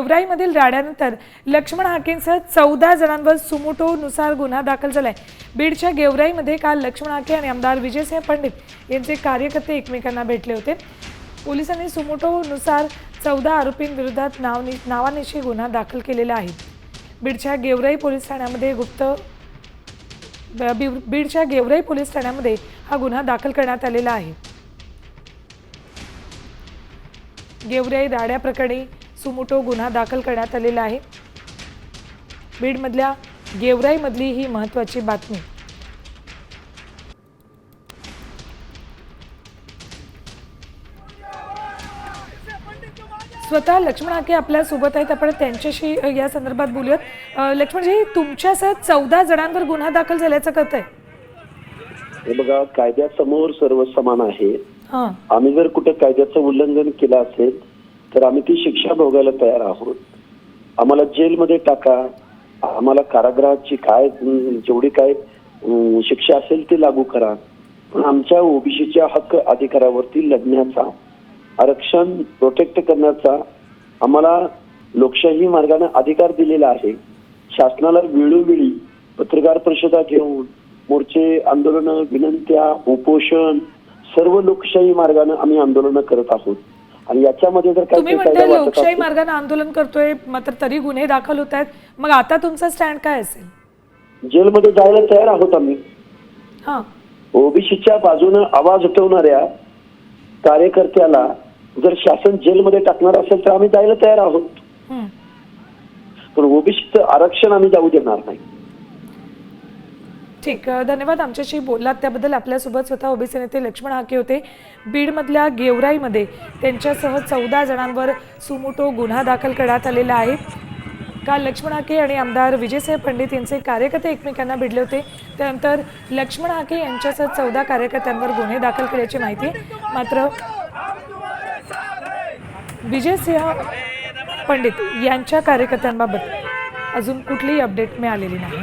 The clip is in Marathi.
गेवराईमधील राड्यानंतर लक्ष्मण हाकेंसह चौदा जणांवर सुमोटोनुसार गुन्हा दाखल झालाय. बीडच्या गेवराईमध्ये काल लक्ष्मण हाके आणि आमदार विजयसिंह पंडित यांचे कार्यकर्ते एकमेकांना भेटले होते. पोलिसांनी सुमोटोनुसार चौदा आरोपींविरोधात नाव नावानिशी गुन्हा दाखल केलेला आहे. बीडच्या गेवराई पोलीस ठाण्यामध्ये गुप्त बीडच्या गेवराई पोलीस ठाण्यामध्ये हा गुन्हा दाखल करण्यात आलेला आहे. गेवराई राड्या प्रकरणी सुमोटो गुन्हा दाखल करण्यात आलेला आहे. बीडमधल्या गेवराईमधली ही महत्त्वाची बातमी. स्वतः लक्ष्मण हाके आपल्यासोबत आहेत. आपण त्यांच्याशी या संदर्भात बोलूयात. लक्ष्मणजी तुमच्यासह चौदा जणांवर गुन्हा दाखल झाल्याचं कळत आहे हे बघा कायद्यासमोर सर्व समान आहे. हां. आम्ही जर कुठे कायद्याचं उल्लंघन केलं असेल तर आम्ही ती शिक्षा भोगायला तयार आहोत. आम्हाला जेलमध्ये टाका. आम्हाला कारागृहाची काय जेवढी काय शिक्षा असेल ती लागू करा. पण आमच्या ओबीसीच्या हक्क अधिकारावरती लढण्याचा आरक्षण प्रोटेक्ट करण्याचा आम्हाला लोकशाही मार्गाने अधिकार दिलेला आहे. शासनाला वेळोवेळी पत्रकार परिषदा घेऊन मोर्चे आंदोलन विनंत्या उपोषण सर्व लोकशाही मार्गाने आम्ही आंदोलन करत आहोत. आणि याच्यामध्ये जर तुम्ही काही म्हणताय लोकशाही मार्गाने आंदोलन करतोय मात्र तरी गुन्हे दाखल होत आहेत. मग आता तुमचा स्टँड काय असेल? जेलमध्ये जायला तयार आहोत आम्ही. हां. ओबीसीच्या बाजूने आवाज उठवणाऱ्या कार्यकर्त्याला जर शासन जेलमध्ये टाकणार असेल तर आम्ही जायला तयार आहोत. पण ओबीसीचं आरक्षण आम्ही जाऊ देणार नाही. ठीक धन्यवाद. आमच्याशी बोललात त्याबद्दल आपल्यासोबत स्वतः ओबीसी नेते लक्ष्मण हाके होते. बीडमधल्या गेवराईमध्ये त्यांच्यासह चौदा जणांवर सुमोटो गुन्हा दाखल करण्यात आलेला आहे. काल लक्ष्मण हाके आणि आमदार विजयसाहेब पंडित यांचे कार्यकर्ते एकमेकांना भिडले होते. त्यानंतर लक्ष्मण हाके यांच्यासह चौदा कार्यकर्त्यांवर गुन्हे दाखल केल्याची माहिती मात्र विजयसिंह पंडित यांच्या कार्यकर्त्यांबाबत अजून कुठलीही अपडेट मिळालेली नाही.